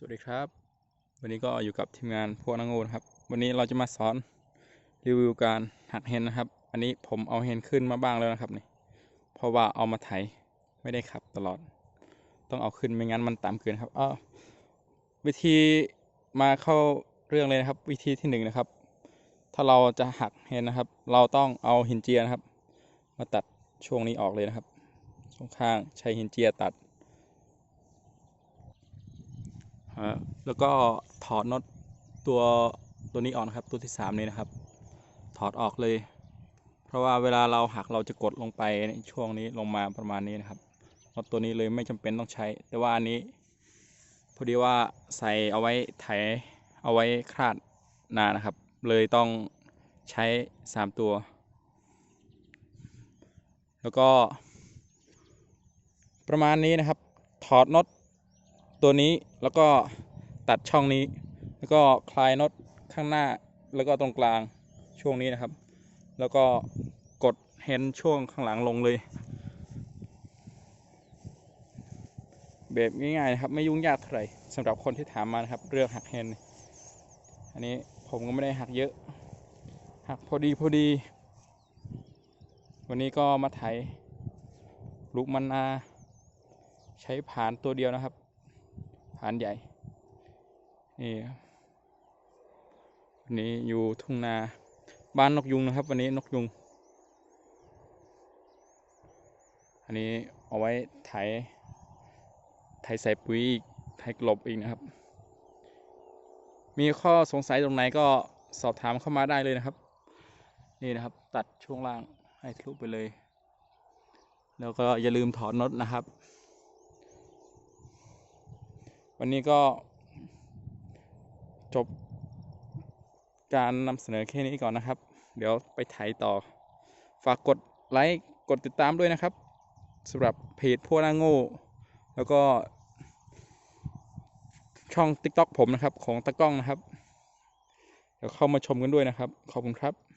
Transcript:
สวัสดีครับ วันนี้ก็อยู่กับทีมงานพวกนางโง่นะครับ วันนี้เราจะมาสอนรีวิวการหักเฮนนะครับ อันนี้ผมเอาเฮนขึ้นมาบ้างแล้วนะครับนี่เพราะว่าเอามาไถไม่ได้ขับตลอด ต้องเอาขึ้นไม่งั้นมันต่ำเกินครับอ้าววิธีมาเข้าเรื่องเลยนะครับ วิธีที่หนึ่งนะครับ ถ้าเราจะหักเฮนนะครับ เราต้องเอาหินเจียนะครับ มาตัดช่วงนี้ออกเลยนะครับช่วงข้างใช้หินเจียตัด ฮะ แล้วก็ถอดน็อตตัวตัวนี้ออกนะครับ ตัวที่สามนี้นะครับ ถอดออกเลย เพราะว่าเวลาเราหักเราจะกดลงไปในช่วงนี้ลงมาประมาณนี้นะครับน็อตตัวนี้เลยไม่จำเป็นต้องใช้ แต่ว่าอันนี้พอดีว่าใส่เอาไว้ไถเอาไว้คลาดนานะครับ เลยต้องใช้สามตัว แล้วก็ประมาณนี้นะครับ ถอดน็อต ตัวนี้แล้วก็ตัดช่องนี้ แล้วก็คลายน็อตข้างหน้าแล้วก็ตรงกลางช่วงนี้นะครับ แล้วก็กดเฮนช่วงข้างหลังลงเลยแบบง่ายๆนะครับไม่ยุ่งยากเท่าไหร่สำหรับคนที่ถามมานะครับ เรื่องหักเฮนอันนี้ผมก็ไม่ได้หักเยอะ หักพอดีพอดี วันนี้ก็มาไถลูกมันนาใช้ผ่านตัวเดียวนะครับ ผานใหญ่ นี่วันนี้อยู่ทุ่งนาบ้านนกยุงนะครับ วันนี้นกยุง อันนี้เอาไว้ไถไถใส่ปุ๋ยอีกไถกลบอีกนะครับ มีข้อสงสัยตรงไหนก็สอบถามเข้ามาได้เลยนะครับ นี่นะครับ ตัดช่วงล่างให้ทะลุไปเลย แล้วก็อย่าลืมถอดน็อตนะครับ วันนี้ก็จบการนำเสนอแค่นี้ก่อนนะครับ เดี๋ยวไปไถต่อ ฝากกดไลค์กดติดตามด้วยนะครับสำหรับเพจพวกนาโง่ แล้วก็ ช่อง TikTok ผมนะครับ ของตะก้องนะครับ เดี๋ยวเข้ามาชมกันด้วยนะครับ ขอบคุณครับ